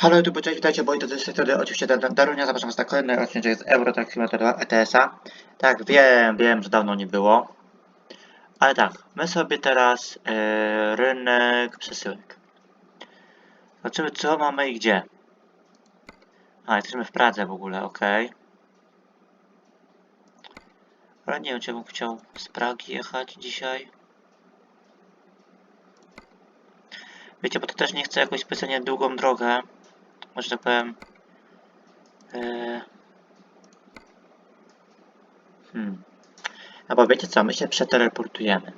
Halo YouTube, cześć, witajcie, bo to tej strony oczywiście Dar- Darunia, zapraszam was na kolejny odcinek z Euro Truck Simulator 2 ETS-a. Tak, wiem, wiem, że dawno nie było. Ale tak, my sobie teraz e, rynek przesyłek. Zobaczymy co mamy i gdzie. A, jesteśmy w Pradze w ogóle, ok. Ale nie wiem, czy bym chciał z Pragi jechać dzisiaj. Wiecie, bo to też nie chcę jakoś specjalnie długą drogę. Może tak powiem. Eee... Hmm. No bo wiecie co, my się przeteleportujemy.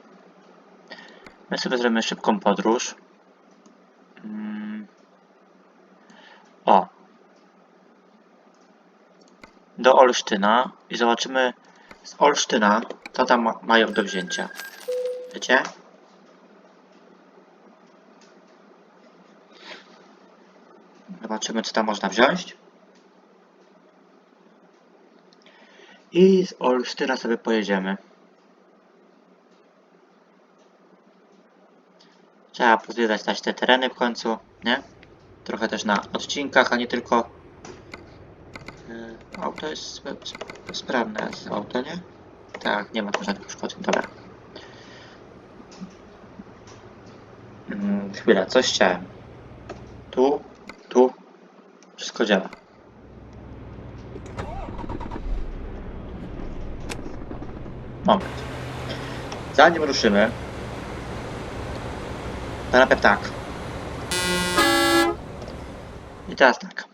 My sobie zrobimy szybką podróż. Mm. O. Do Olsztyna i zobaczymy z Olsztyna, co tam ma mają do wzięcia. Wiecie? Zobaczymy, co tam można wziąć. I z Olsztyna sobie pojedziemy. Trzeba pozwiedzać też te tereny w końcu, nie? Trochę też na odcinkach, a nie tylko... Yy, Auto jest sp sp sprawne, jest auto, nie? Tak, nie ma tu żadnych uszkodzeń, dobra. Mm, chwila, coś chciałem. Tu, tu, wszystko działa. Moment. Zanim ruszymy, najpierw tak. I teraz tak.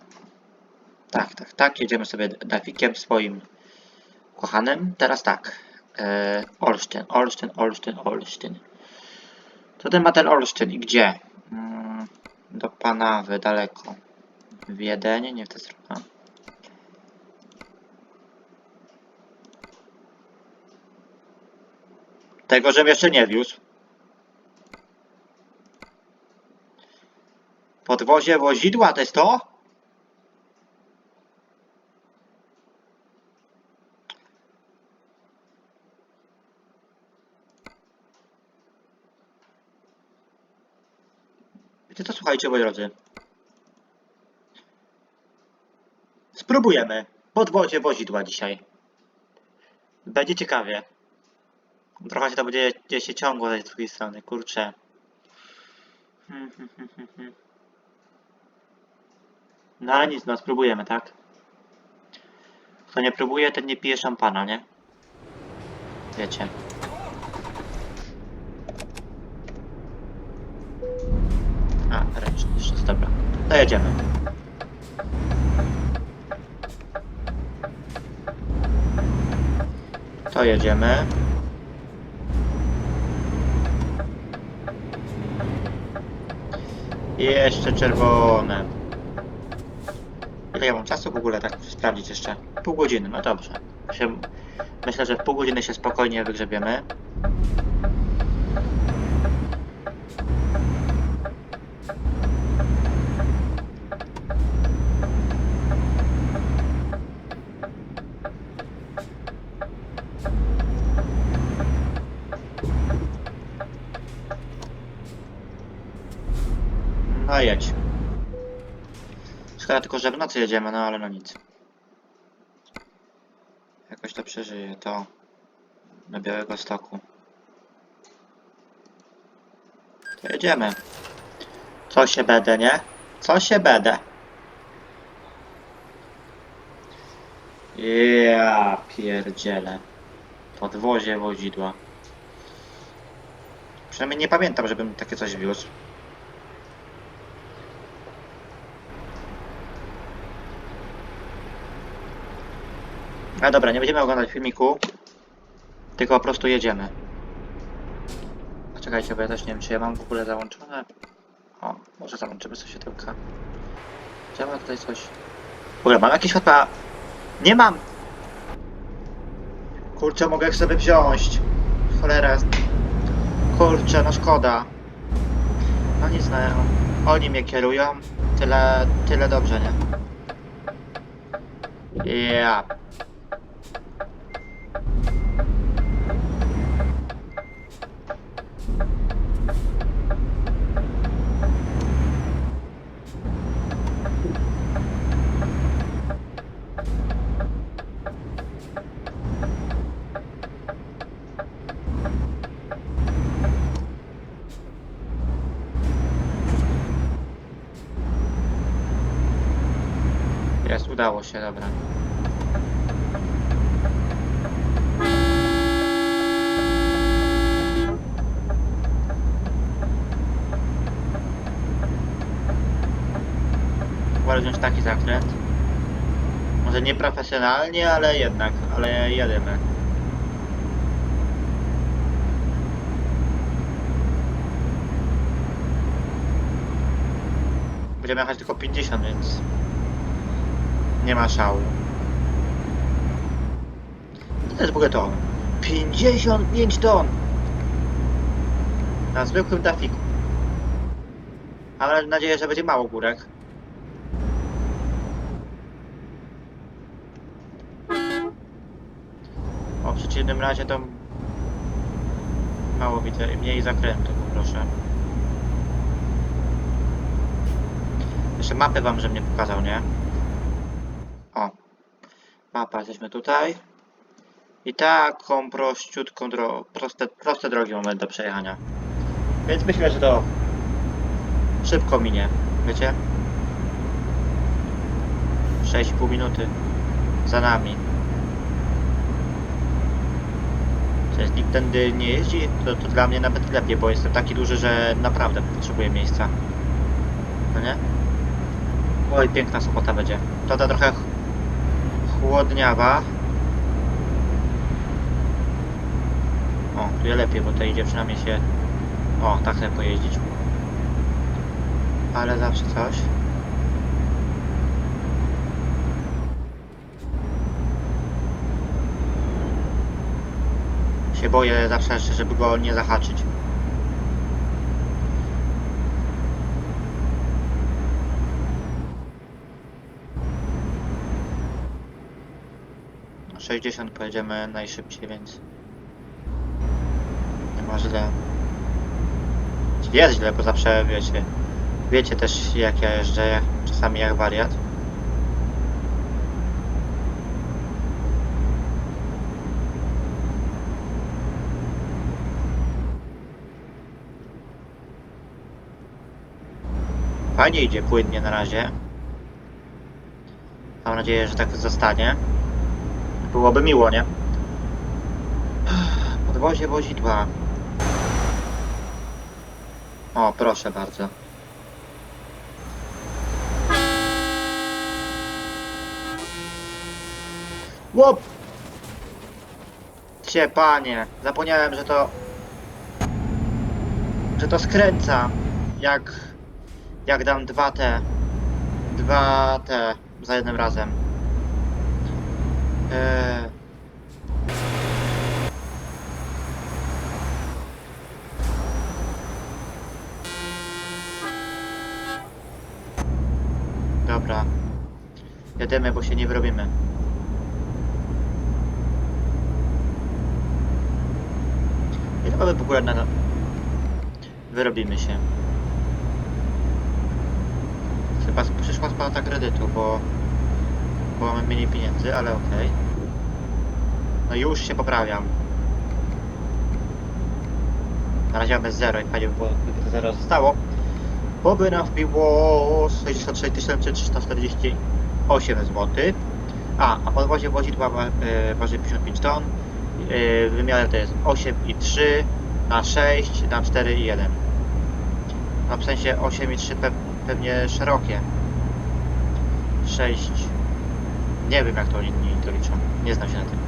Tak, tak, tak. Jedziemy sobie Dafikiem swoim kochanym. Teraz tak. E, Olsztyn, Olsztyn, Olsztyn, Olsztyn. Co ten ma ten Olsztyn i gdzie? Mm, do Panawy, daleko. Wiedeń, nie w tę stronę. Tego, żebym jeszcze nie wiózł. Podwozie wozidła, to jest to? Wiecie co, słuchajcie, moi drodzy. Spróbujemy podwozie wozidła dzisiaj. Będzie ciekawie. Trochę się to będzie gdzieś się ciągło z drugiej strony, kurczę. No ale nic, no spróbujemy, tak? Kto nie próbuje, ten nie pije szampana, nie? Wiecie. A, ręczny jeszcze dobra. To jedziemy. To jedziemy. Jeszcze czerwone. Ile ja mam czasu w ogóle tak sprawdzić jeszcze? Pół godziny, no dobrze. Myślę, że w pół godziny się spokojnie wygrzebiemy. No jedź. Szkoda tylko, że w nocy jedziemy, no ale no nic. Jakoś to przeżyje, to do Białego Stoku. To jedziemy. Co się będę, nie? Co się będę? Ja pierdzielę. Podwozie wozidła. Przynajmniej nie pamiętam, żebym takie coś wiózł. A dobra, nie będziemy oglądać filmiku, tylko po prostu jedziemy. Czekajcie, bo ja też nie wiem, czy ja mam w ogóle załączone. O, może załączymy sobie światełka. Czy ja tutaj coś? W ogóle mam jakieś światła? Nie mam! Kurczę, mogę ich sobie wziąć. Cholera. Kurczę, no szkoda. No nic, no. Oni mnie kierują. Tyle, tyle dobrze, nie? Ja Jest, udało się, dobra. Wolę taki zakręt. Może nie profesjonalnie, ale jednak, ale jedziemy. Będziemy jechać tylko 50, więc nie ma szału. To jest w ogóle ton. 55 ton! Na zwykłym trafiku. Mam nadzieję, że będzie mało górek. Przeciwnym razie to mało widzę, mniej zakrętów, proszę. Jeszcze mapę wam, żebym nie pokazał, nie? O. Mapa, jesteśmy tutaj. I taką prościutką drogą, proste, proste drogi mamy do przejechania. Więc myślę, że to szybko minie, wiecie? 6,5 minuty za nami. Przecież nikt tędy nie jeździ, to, to dla mnie nawet lepiej, bo jestem taki duży, że naprawdę potrzebuję miejsca. No nie? Oj, piękna sobota będzie. To ta trochę ch- chłodniawa. O, tu jest lepiej, bo tutaj idzie przynajmniej się... O, tak sobie pojeździć. Ale zawsze coś. Się boję zawsze, żeby go nie zahaczyć. Na 60 pojedziemy najszybciej, więc nie ma źle. Jest źle, bo zawsze wiecie, wiecie też jak ja jeżdżę, czasami jak wariat. Fajnie idzie płynnie na razie. Mam nadzieję, że tak zostanie. Byłoby miło, nie? Podwozie wozidła. O, proszę bardzo. Łop! Cie, panie. Zapomniałem, że to... Że to skręca. Jak... Jak dam dwa te... Dwa te... Za jednym razem. Eee... Dobra. Jedziemy, bo się nie wyrobimy. Mamy w ogóle na... Wyrobimy się. Chyba przyszła spłata kredytu, bo... Bo mamy mniej pieniędzy, ale okej. No już się poprawiam. Na razie mamy 0 i fajnie by było, gdyby to 0 zostało. Bo by nam wbiło 66 348 zł. A, a podwozie wozidła e, waży 55 ton. E, Wymiary to jest 8,3 na 6 na 4,1. No w sensie 8,3 pe pewnie szerokie. 6. Nie wiem jak to inni to liczą. Nie znam się na tym.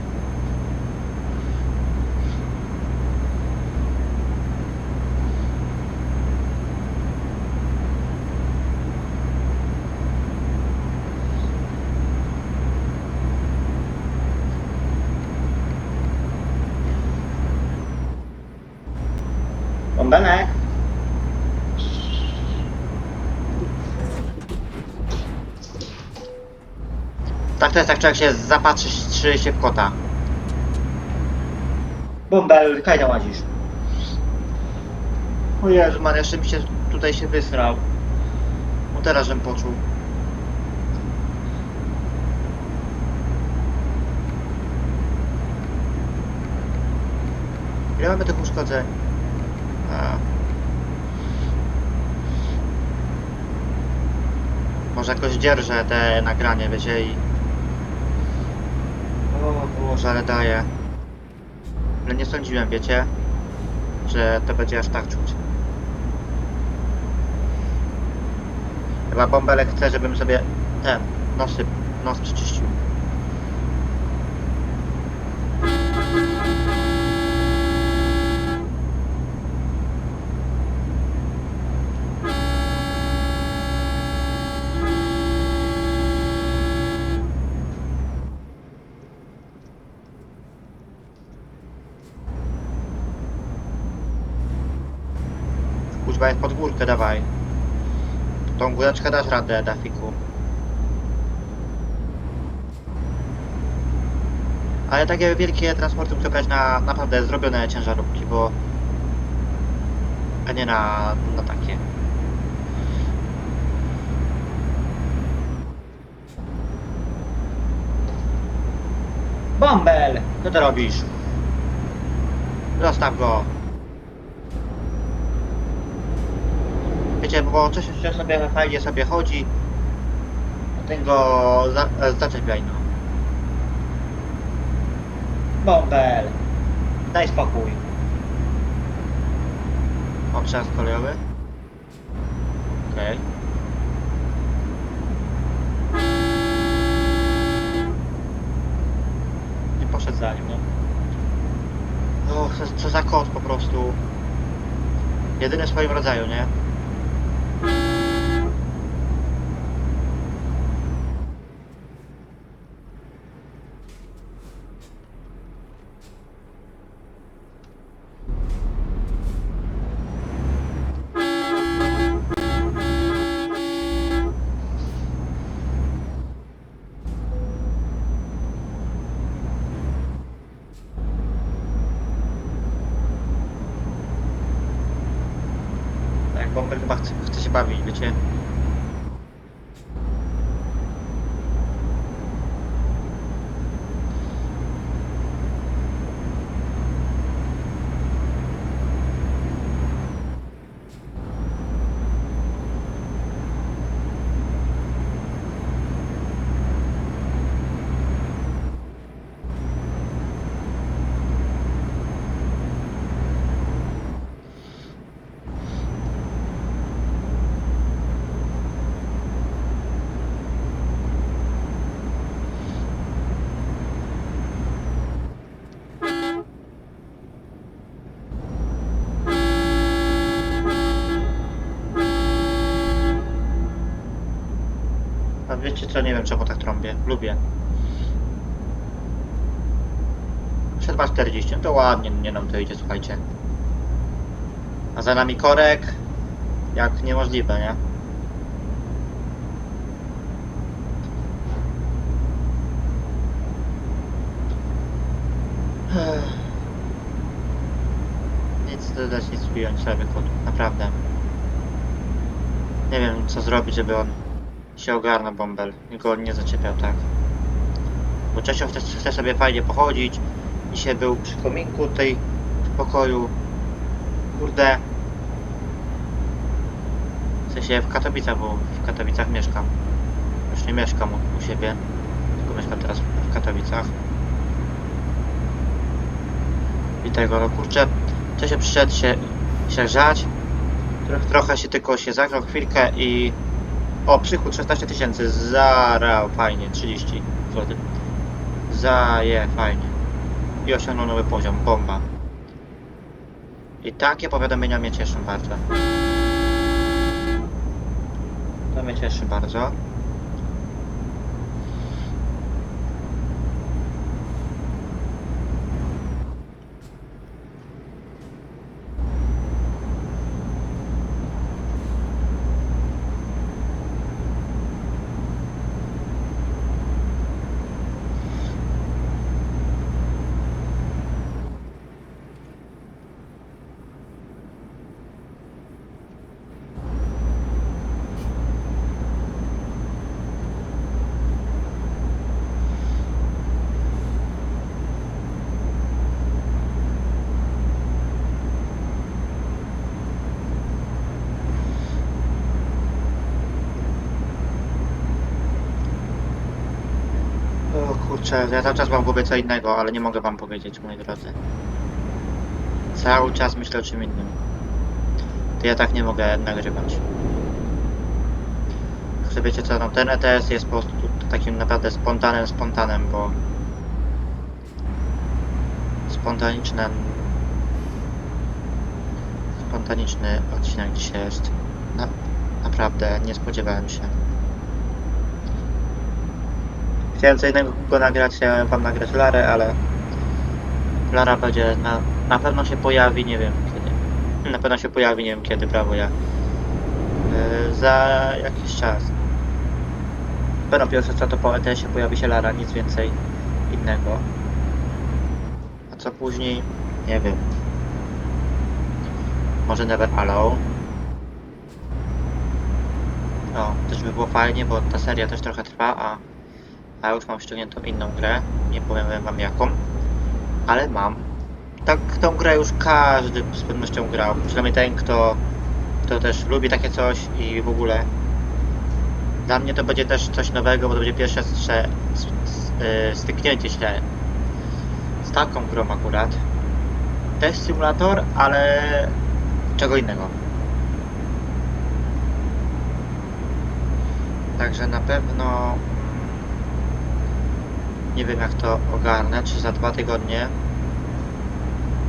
Bąbelek! Tak człowiek się zapatrzy czy się w kota. Bąbel, kaj łazisz. O Jezu, man, jeszcze mi się tutaj się wysrał. No teraz żem poczuł. Ile mamy tych uszkodzeń? A. Może jakoś dzierżę te nagranie, wiecie i... O Boże, ale daje. Ale nie sądziłem, wiecie, że to będzie aż tak czuć. Chyba bąbelek chce, żebym sobie ten, nosy, nos przeczyścił. Kuźba jest pod górkę, dawaj. Tą góreczkę dasz radę, Dafiku. Ale takie wielkie transporty muszą brać na naprawdę zrobione ciężarówki, bo... A nie na, na takie. Bąbel! Co ty robisz? Zostaw go. Wiecie, bo coś się sobie fajnie sobie chodzi. Ten go za, e, zaczepiaj no. Bąbel! Daj spokój. O, przejazd kolejowy. Okej. Nie poszedł za nim, no. Och, co, co za kot po prostu. Jedyny w swoim rodzaju, nie? Tak, Bomber chyba chce, chce się bawić, wiecie? A wiecie co, nie wiem czemu tak trąbię. Lubię. Przed 40, no to ładnie, nie nam to idzie, słuchajcie. A za nami korek, jak niemożliwe, nie? Nic dodać, nic ująć sobie, kot, naprawdę. Nie wiem co zrobić, żeby on się ogarnął bąbel go nie zaczepiał tak. Bo Czesio chce, chce sobie fajnie pochodzić. Dzisiaj był przy kominku tutaj w pokoju. Kurde. W w Katowicach, bo w Katowicach mieszkam. Już nie mieszkam u, u siebie, tylko mieszkam teraz w Katowicach. I tego, no kurczę, Czesio przyszedł się, się grzać. Trochę, trochę się tylko się zagrał chwilkę i o, przychód 16 tysięcy, zarał, fajnie, 30 zł. Zaje, fajnie. I osiągnął nowy poziom, bomba. I takie powiadomienia mnie cieszą bardzo. To mnie cieszy bardzo. Ja cały czas mam w głowie co innego, ale nie mogę wam powiedzieć, moi drodzy. Cały czas myślę o czym innym. To ja tak nie mogę nagrywać. Że wiecie co, no ten ETS jest po prostu takim naprawdę spontanem spontanem, bo spontaniczne spontaniczny odcinek dzisiaj jest. Na, naprawdę nie spodziewałem się. Chciałem co innego go nagrać, chciałem wam nagrać Larę, ale Lara będzie na, na pewno się pojawi, nie wiem kiedy. Na pewno się pojawi, nie wiem kiedy, brawo ja. Yy, za jakiś czas. Pewno pierwsze co to po ETS-ie pojawi się Lara, nic więcej innego. A co później? Nie wiem. Może Never Allow. O, też by było fajnie, bo ta seria też trochę trwa, a, a już mam ściągniętą inną grę. Nie powiem wam jaką, ale mam. Tak, tą grę już każdy z pewnością grał. Przynajmniej ten, kto, kto też lubi takie coś i w ogóle. Dla mnie to będzie też coś nowego, bo to będzie pierwsze strze, y, styknięcie się z taką grą akurat. Też symulator, ale czego innego. Także na pewno nie wiem jak to ogarnę, czy za dwa tygodnie,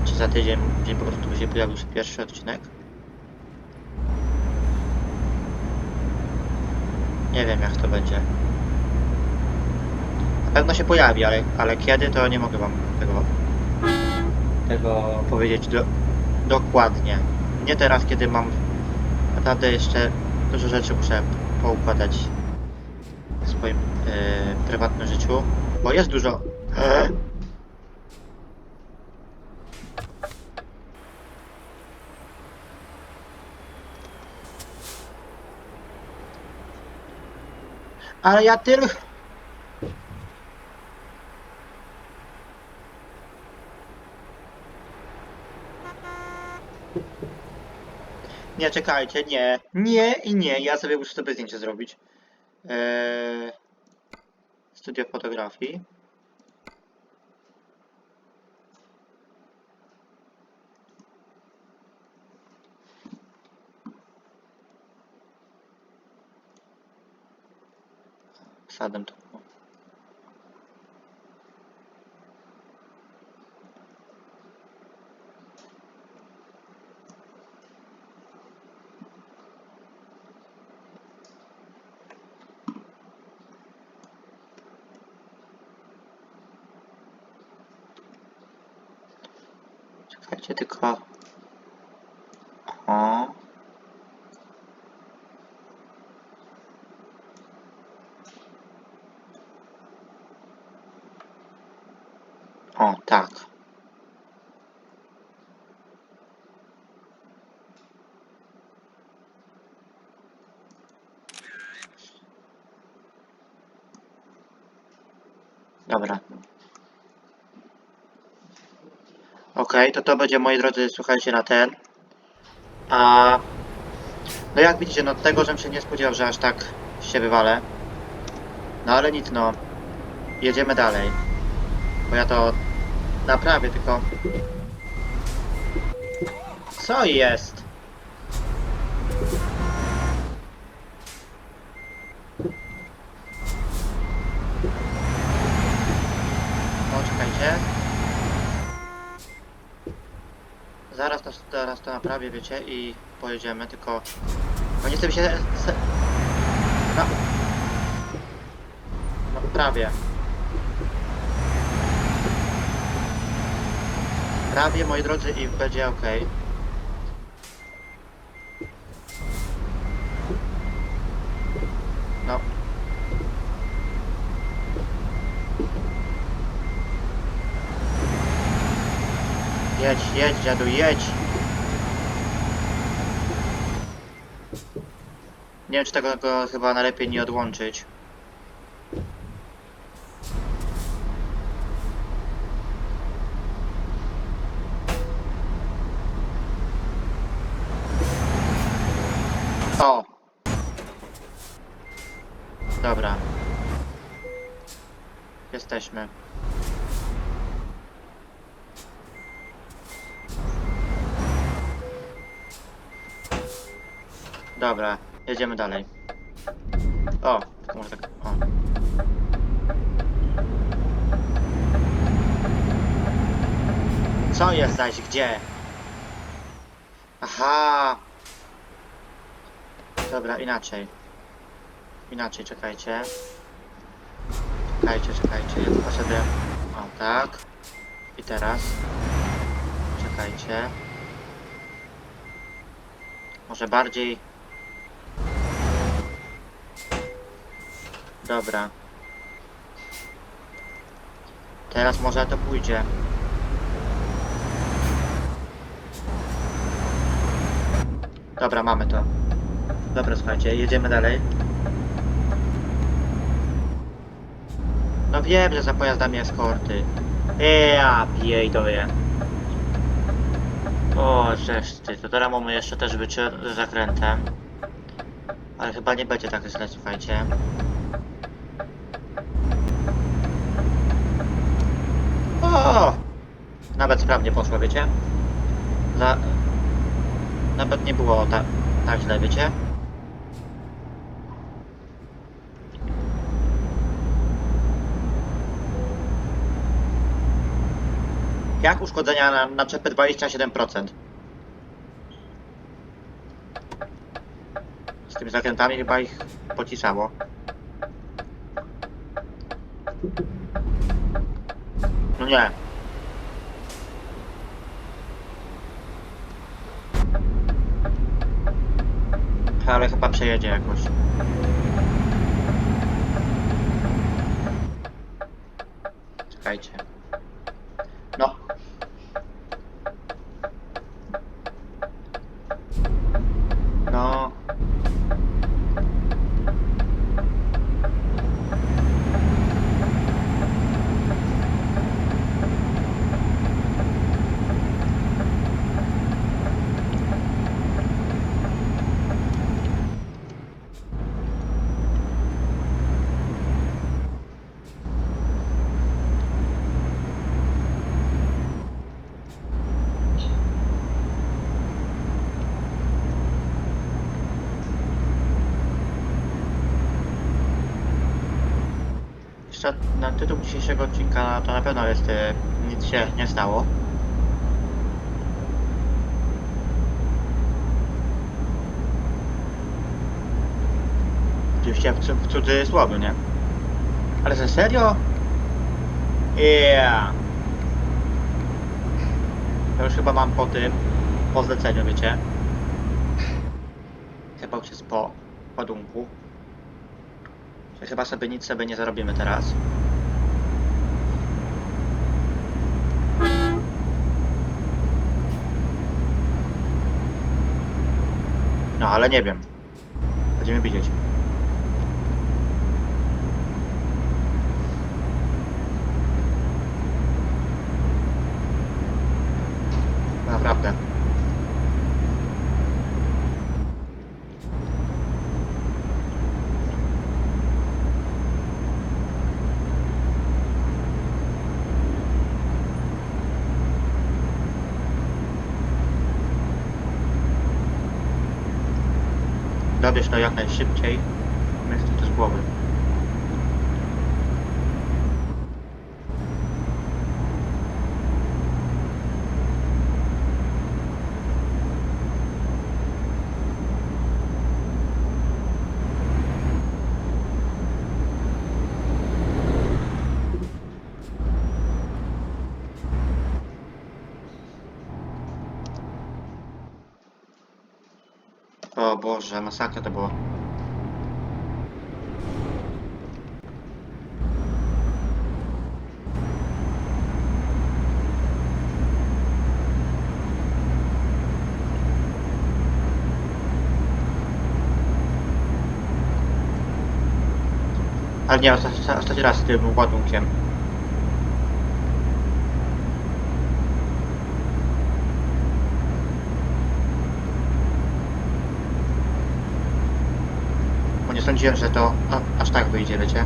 czy za tydzień, gdzie po prostu będzie pojawił się pierwszy odcinek. Nie wiem jak to będzie. Na pewno się pojawi, ale, ale kiedy to nie mogę wam tego, tego powiedzieć do, dokładnie. Nie teraz, kiedy mam naprawdę jeszcze dużo rzeczy muszę poukładać w swoim e, prywatnym życiu, bo jest dużo. Ale ja tylko. Nie, czekajcie, nie. Nie i nie, ja sobie muszę sobie zdjęcie zrobić. Eee, studia fotografi. Sadam to było. Czekajcie tylko. O. O, tak. Dobra. Okej, to to będzie, moi drodzy, słuchajcie, na ten. A... No jak widzicie, no tego, żebym się nie spodziewał, że aż tak się wywalę. No ale nic, no. Jedziemy dalej. Bo ja to naprawię, tylko... Co jest? No, czekajcie. Zaraz to, naprawię, wiecie, i pojedziemy, tylko... Bo nie chcę mi się... se- No. No, prawie. Prawie, moi drodzy, i będzie ok. No. Jedź, jedź, dziadu, jedź! Nie wiem, czy tego go chyba najlepiej nie odłączyć. O! Dobra. Jesteśmy. Dobra, jedziemy dalej. O, może tak. O. Co jest zaś gdzie? Aha! Dobra, inaczej. Inaczej, czekajcie. Czekajcie, czekajcie, ja tylko sobie... O, tak. I teraz. Czekajcie. Może bardziej... Dobra. Teraz może to pójdzie. Dobra, mamy to. Dobra, słuchajcie, jedziemy dalej. No wiem, że za pojazdami eskorty. Ja piejdoję. O, żeż ty, to teraz mamy jeszcze też z zakrętem. Ale chyba nie będzie tak źle, słuchajcie. O! Nawet sprawnie poszło, wiecie? Nawet nie było tak, źle, wiecie? Jak uszkodzenia na naczepy 27%? Z tymi zakrętami chyba ich pocisało. No nie. Ale chyba przejedzie jakoś. Czekajcie. No. No. Jeszcze na tytuł dzisiejszego odcinka to na pewno jest e, nic się nie stało. Oczywiście w, cu- w cudzysłowie, nie? Ale że serio? Yeah. Ja już chyba mam po tym, po zleceniu, wiecie? Chyba już jest po ładunku. Chyba sobie nic sobie nie zarobimy teraz. No, ale nie wiem. Będziemy widzieć. Naprawdę. Dobierz to jak najszybciej. Myślę to z głowy. O Boże, masakra to było. Ale nie, osta- ostatni raz z tym ładunkiem. Sądziłem, że to aż tak wyjdzie, wiecie?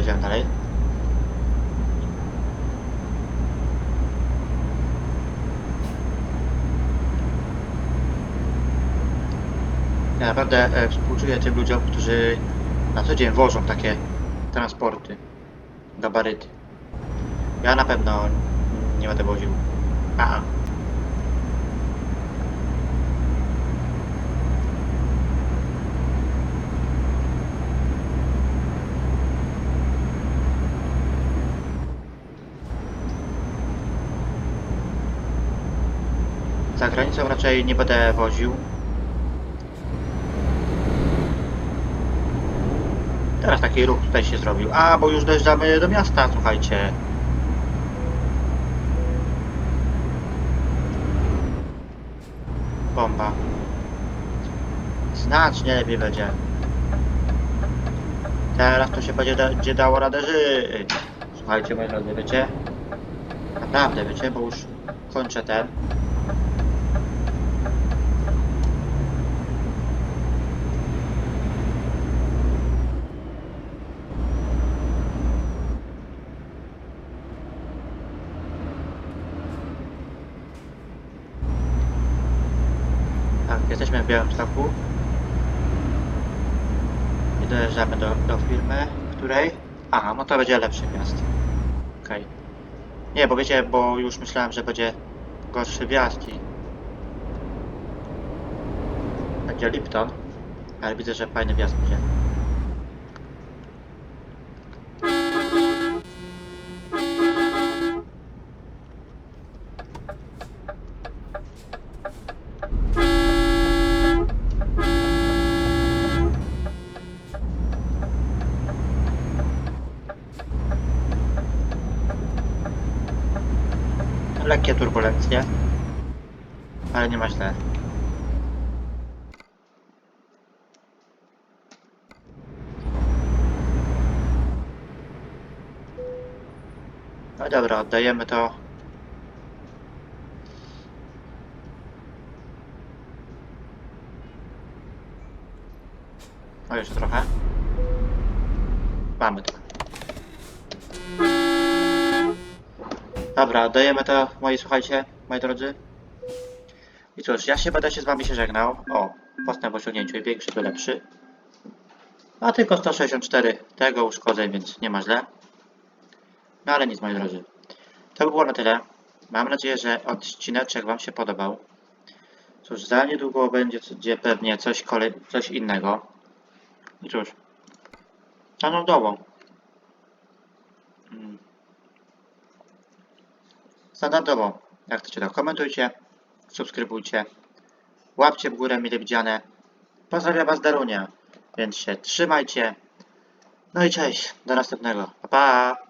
jedziemy dalej. Ja naprawdę e, współczuję tym ludziom, którzy na co dzień wożą takie transporty, gabaryty. Ja na pewno nie będę woził. A. Za granicą raczej nie będę woził. Teraz taki ruch tutaj się zrobił. A, bo już dojeżdżamy do miasta, słuchajcie. Bomba. Znacznie lepiej będzie. Teraz to się będzie, da, będzie dało radę żyć. Słuchajcie, moi drodzy, wiecie? Naprawdę, wiecie, bo już kończę ten. Tak, jesteśmy w Białymstoku. I dojeżdżamy do, do firmy, której... Aha, no to będzie lepszy wjazd. Okej. Nie, bo wiecie, bo już myślałem, że będzie gorszy wjazd i... Będzie Lipton, ale widzę, że fajny wjazd będzie. Lekkie turbulencje, ale nie ma źle. No dobra, oddajemy to. O, jeszcze trochę. Mamy to. Dobra, oddajemy to, moi słuchajcie, moi drodzy. I cóż, ja się będę się z wami się żegnał. O, postęp w osiągnięciu i większy to lepszy. A tylko 164 tego uszkodzeń, więc nie ma źle. No ale nic, moi drodzy. To by było na tyle. Mam nadzieję, że odcineczek wam się podobał. Cóż, za niedługo będzie będzie pewnie coś, kolej, coś innego. I cóż, standardowo. Mm. Standardowo, jak chcecie to komentujcie, subskrybujcie, łapcie w górę mile widziane. Pozdrawiam was Darunia, więc się trzymajcie. No i cześć, do następnego. Pa pa!